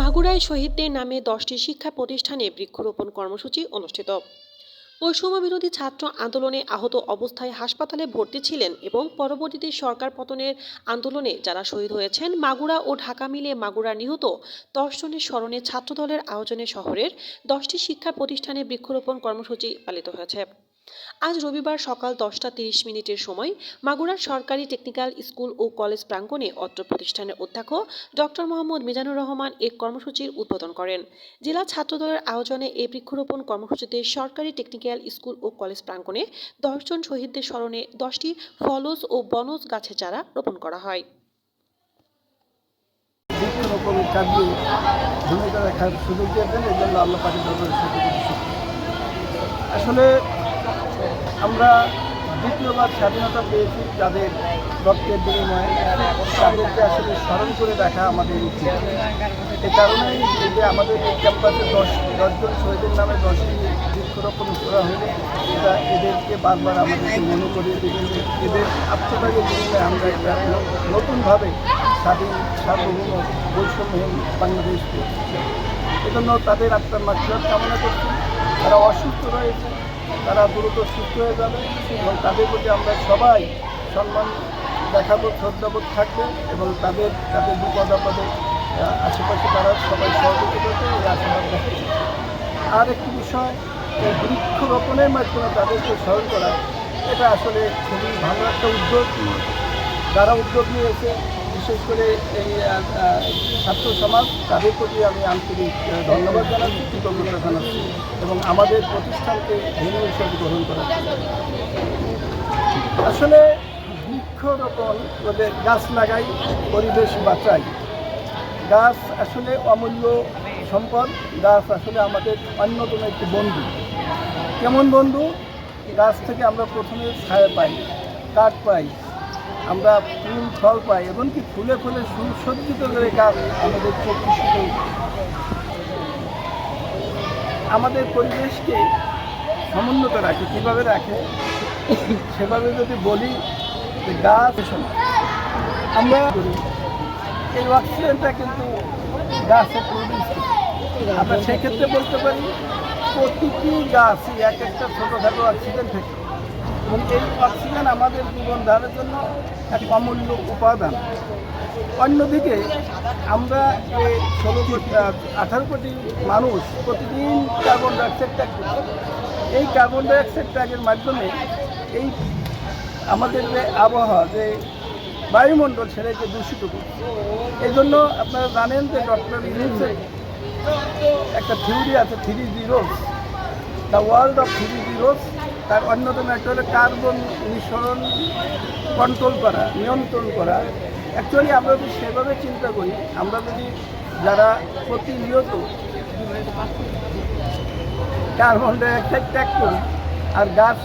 মাগুরায় শহীদদের নামে দশটি শিক্ষা প্রতিষ্ঠানে বৃক্ষরোপণ কর্মসূচি অনুষ্ঠিত। বৈষম্য বিরোধী ছাত্র আন্দোলনে আহত অবস্থায় হাসপাতালে ভর্তি ছিলেন এবং পরবর্তীতে সরকার পতনের আন্দোলনে যারা শহীদ হয়েছেন, মাগুরা ও ঢাকা মিলে মাগুরা নিহত দশ জনের স্মরণে ছাত্রদলের আয়োজনে শহরের দশটি শিক্ষা প্রতিষ্ঠানে বৃক্ষরোপণ কর্মসূচি পালিত হয়েছে। আজ রবিবার সকাল দশটা তিরিশ মিনিটের সময় মাগুরার সরকারি টেকনিক্যাল স্কুল ও কলেজ প্রাঙ্গণে অত্র প্রতিষ্ঠানের অধ্যক্ষ ডক্টর মোহাম্মদ মিজানুর রহমান এই কর্মসূচির উদ্বোধন করেন জেলা ছাত্রদলের আয়োজনে এই বৃক্ষরোপণ কর্মসূচিতে সরকারি টেকনিক্যাল স্কুল ও কলেজ প্রাঙ্গণে দশজন শহীদদের স্মরণে দশটি ফলজ ও বনজ গাছের চারা রোপণ করা হয়। আসলে আমরা দ্বিতীয়বার স্বাধীনতা পেয়েছি যাদের রক্তের বিনিময়ে। তাদেরকে আসলে স্মরণ করে দেখা আমাদের উচিত। এ কারণেই যে আমাদের এই ক্যাম্পাসে দশ, দশজন শহীদের নামে দশটি বৃক্ষরোপণ করা হলে, এটা এদেরকে বারবার আমাদেরকে মনে করিয়ে দেবেন যে এদের আত্মত্যাগের বিনিময়ে আমরা একটা ন- নতুনভাবে স্বাধীন, সার্বভৌম, বৈষম্যহীন বাংলাদেশ পেয়েছি। এজন্য তাদের আত্মার মাত্রার কামনা করছি। তারা অসুস্থ রয়েছে। তারা দ্রুত সুস্থ হয়ে যাবে এবং তাদের প্রতি আমরা সবাই সম্মান দেখাবো, শ্রদ্ধাবোধ থাকবে এবং তাদের তাদের বিপদ আপদে আশেপাশে তারা সবাই সহযোগিতা করবে, এই আশীর্বাদ রাখছি আর একটি বিষয় এই বৃক্ষরোপণের মাধ্যমে তাদেরকে স্মরণ করা, এটা আসলে খুবই ভালো একটা উদ্যোগ। যারা উদ্যোগ নিয়েছে বিশেষ করে এই ছাত্র সমাজ, তাদের প্রতি আমি আন্তরিক ধন্যবাদ জানাচ্ছি, কৃতজ্ঞতা জানাচ্ছি এবং আমাদের প্রতিষ্ঠানকে ভেনু হিসেবে গ্রহণ করা। আসলে বৃক্ষরোপণ বলে গাছ লাগাই, পরিবেশ বাঁচাই, গাছ আসলে অমূল্য সম্পদ, গাছ আসলে আমাদের অন্যতম একটি বন্ধু। কেমন বন্ধু? গাছ থেকে আমরা প্রথমে ছায়া পাই, কাঠ পাই। আমরা ফুল ফল পাই, এমনকি ফুলে ফুলে সুসজ্জিত করে গাছ আমাদের চোখ আমাদের পরিবেশকে সমুন্নত রাখে, কীভাবে রাখে? সেভাবে যদি বলি যে গাছ আমরা করি, এই অক্সিজেনটা কিন্তু গাছে প্রডিউস আমরা সেক্ষেত্রে বলতে পারি, প্রতিটি গাছই এক একটা ছোটোখাটো অক্সিজেন থাকে এবং এই অক্সিজেন আমাদের জীবন ধারণের জন্য এক অমূল্য উপাদান। অন্যদিকে আমরা এই ষোলো কোটি আঠারো কোটি মানুষ প্রতিদিন কার্বন ডাইঅক্সাইড ত্যাগ করছি। এই কার্বন ডাইঅক্সাইড ত্যাগের মাধ্যমে এই আমাদের যে আবহাওয়া, যে বায়ুমণ্ডল, সেটাকে দূষিত করছে। এই জন্য আপনারা জানেন যে ডক্টর ইউনিসেফ একটা থিওরি আছে, three zeros, the world of three zeros. তার অন্যতম একটা হলো কার্বন নিঃসরণ কন্ট্রোল করা, নিয়ন্ত্রণ করা। অ্যাকচুয়ালি আমরা যদি সেভাবে চিন্তা করি, আমরা যদি যারা প্রতিনিয়ত কার্বন ডাইঅক্সাইড ত্যাগ করি আর গাছ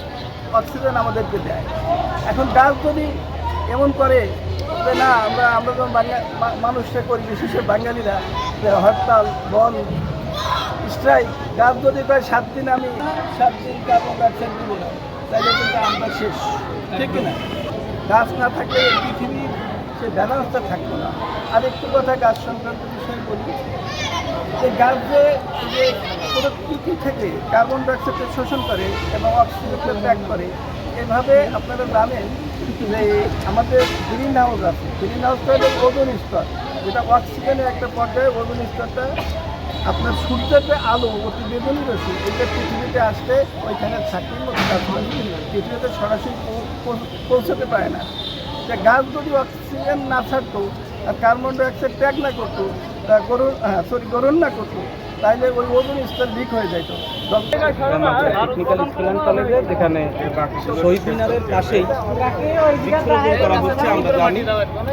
অক্সিজেন আমাদেরকে দেয়। এখন গাছ যদি এমন করে যে না, আমরা আমরা যখন বাঙা, মা- মানুষরা করি বিশেষে বাঙালিরা, যে হরতাল বন স্ট্রাইক গাছ যদি প্রায় সাত দিন আমি সাত দিন কার্বন ডাইঅক্সাইড দিব না তাহলে কিন্তু আমরা শেষ। ঠিক না গাছ না থাকলে পৃথিবীর সে ব্যালেন্সটা থাকবে না। আর একটু কথা গাছ সংক্রান্ত বিষয় বলি। যে গাছ যে যে প্রকৃতি থেকে কার্বন ডাইঅক্সাইডকে শোষণ করে এবং অক্সিজেনকে ত্যাগ করে, এভাবে আপনারা জানেন যে আমাদের গ্রিন হাউস আছে। গ্রিন হাউসটা হলো ওজন স্তর। যেটা অক্সিজেনের একটা পর্যায়ে ওজন স্তরটা আপনার সূর্যের যে আলো অতি বেগুনি রয়েছে এটা পৃথিবীতে আসতে ওইখানে মতো কাজ পৃথিবীতে সরাসরি পৌঁছাতে পারে না। যে গাছ যদি অক্সিজেন না ছাড়তো আর কার্বন ডাইঅক্সাইড ত্যাগ না করতো তা গ্রহণ হ্যাঁ সরি গ্রহণ না করতো তাহলে ওই ওজন স্তর লিক হয়ে যেত টেকনিক্যাল স্কুল অ্যান্ড কলেজে যেখানে শহীদ মিনারের পাশেই বৃক্ষরোপণ করা হচ্ছে আমরা জানি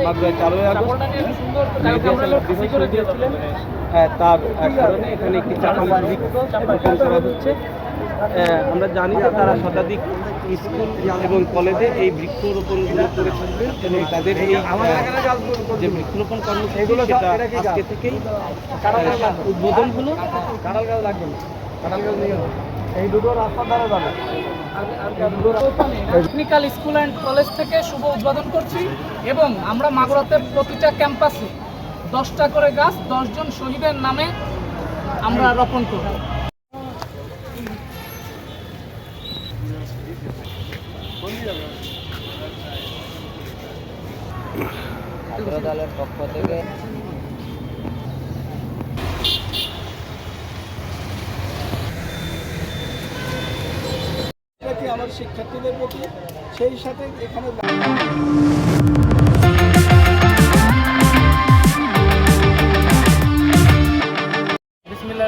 মাত্র চারোই আগস্ট মেহেদী আহ, তার কারণে এখানে একটি বৃক্ষ করা হচ্ছে। আমরা জানি যে তারা শতাধিক স্কুল এবং কলেজে এই বৃক্ষরোপণগুলো করে থাকবেন এবং তাদের এই যে বৃক্ষরোপণ কর্মসূচি সেটা আজকে থেকেই উদ্বোধন হলো। কাঁঠাল গাছ লাগবে। এই দুটো রাস্তা দ্বারা যাবে। টেকনিক্যাল স্কুল অ্যান্ড কলেজ থেকে শুভ উদ্বোধন করছি এবং আমরা মাগুরাতে প্রতিটা ক্যাম্পাসে দশটা করে গাছ দশজন শহীদের নামে আমরা রোপণ করব। দলের পক্ষ থেকে আমার শিক্ষার্থীদের প্রতি? সেই সাথে এখানে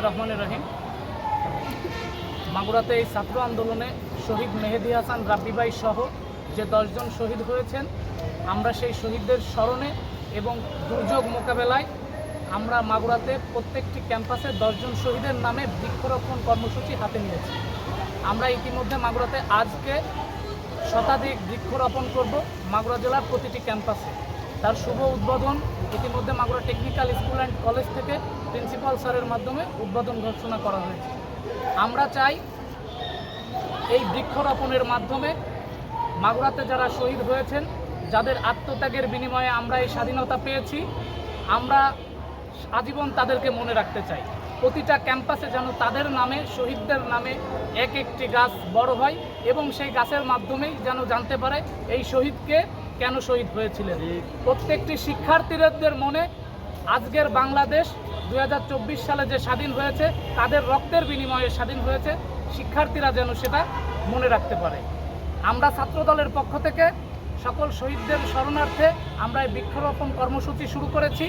রহমান রহিম। মাগুরাতে এই ছাত্র আন্দোলনে শহীদ মেহেদি হাসান, রাব্বিবাই সহ যে দশজন শহীদ হয়েছেন, আমরা সেই শহীদদের স্মরণে এবং দুর্যোগ মোকাবেলায় আমরা মাগুরাতে প্রত্যেকটি ক্যাম্পাসে দশজন শহীদের নামে বৃক্ষরোপণ কর্মসূচি হাতে নিয়েছি। আমরা ইতিমধ্যে মাগুরাতে আজকে শতাধিক বৃক্ষরোপণ করব মাগুরা জেলার প্রতিটি ক্যাম্পাসে। তার শুভ উদ্বোধন ইতিমধ্যে Magura technical school and college থেকে প্রিন্সিপাল স্যারের মাধ্যমে উদ্বোধন ঘোষণা করা হয়েছে। আমরা চাই এই বৃক্ষরোপণের মাধ্যমে মাগুরাতে যারা শহীদ হয়েছেন, যাদের আত্মত্যাগের বিনিময়ে আমরা এই স্বাধীনতা পেয়েছি, আমরা আজীবন তাদেরকে মনে রাখতে চাই। প্রতিটা ক্যাম্পাসে যেন তাদের নামে, শহীদদের নামে এক একটি গাছ বড় হয় এবং সেই গাছের মাধ্যমেই যেন জানতে পারে এই শহীদকে কেন শহীদ হয়েছিলেন? প্রত্যেকটি শিক্ষার্থীদের মনে আজকের বাংলাদেশ দু হাজার চব্বিশ সালে যে স্বাধীন হয়েছে, তাদের রক্তের বিনিময়ে স্বাধীন হয়েছে, শিক্ষার্থীরা যেন সেটা মনে রাখতে পারে। আমরা ছাত্রদলের পক্ষ থেকে সকল শহীদদের স্মরণার্থে আমরা এই বৃক্ষরোপণ কর্মসূচি শুরু করেছি।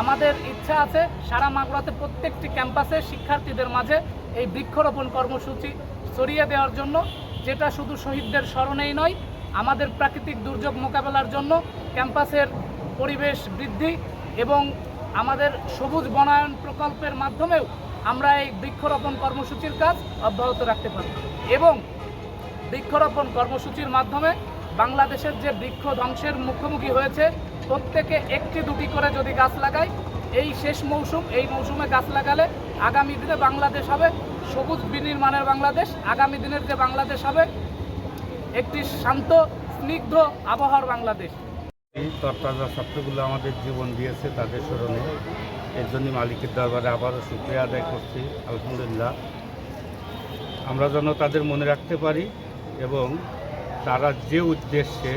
আমাদের ইচ্ছা আছে সারা মাগুরাতে প্রত্যেকটি ক্যাম্পাসে শিক্ষার্থীদের মাঝে এই বৃক্ষরোপণ কর্মসূচি ছড়িয়ে দেওয়ার জন্য, যেটা শুধু শহীদদের স্মরণেই নয় আমাদের প্রাকৃতিক দুর্যোগ মোকাবেলার জন্য ক্যাম্পাসের পরিবেশ বৃদ্ধি এবং আমাদের সবুজ বনায়ন প্রকল্পের মাধ্যমেও আমরা এই বৃক্ষরোপণ কর্মসূচির কাজ অব্যাহত রাখতে পারি এবং বৃক্ষরোপণ কর্মসূচির মাধ্যমে বাংলাদেশের যে বৃক্ষ ধ্বংসের মুখোমুখি হয়েছে, প্রত্যেকে একটি দুটি করে যদি গাছ লাগায় এই শেষ মৌসুম, এই মৌসুমে গাছ লাগালে আগামী দিনে বাংলাদেশ হবে সবুজ বিনির্মাণের বাংলাদেশ, আগামী দিনের যে বাংলাদেশ হবে একটি শান্ত, স্নিগ্ধ আবহাওয়ার বাংলাদেশ। এই তরতাজা ছাত্রগুলো আমাদের জীবন দিয়েছে তাদের স্মরণে। এর জন্য মালিকের দরবারে আবারও শুক্রিয়া আদায় করছি। আলহামদুলিল্লাহ। আমরা যেন তাদের মনে রাখতে পারি এবং তারা যে উদ্দেশ্যে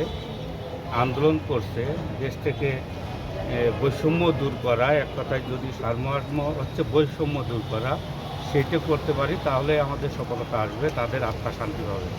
আন্দোলন করছে, দেশ থেকে বৈষম্য দূর করা, এক কথায় যদি সারমর্ম হচ্ছে বৈষম্য দূর করা, সেটা করতে পারি, তাহলে আমাদের সফলতা আসবে, তাদের আত্মা শান্তি পাবে।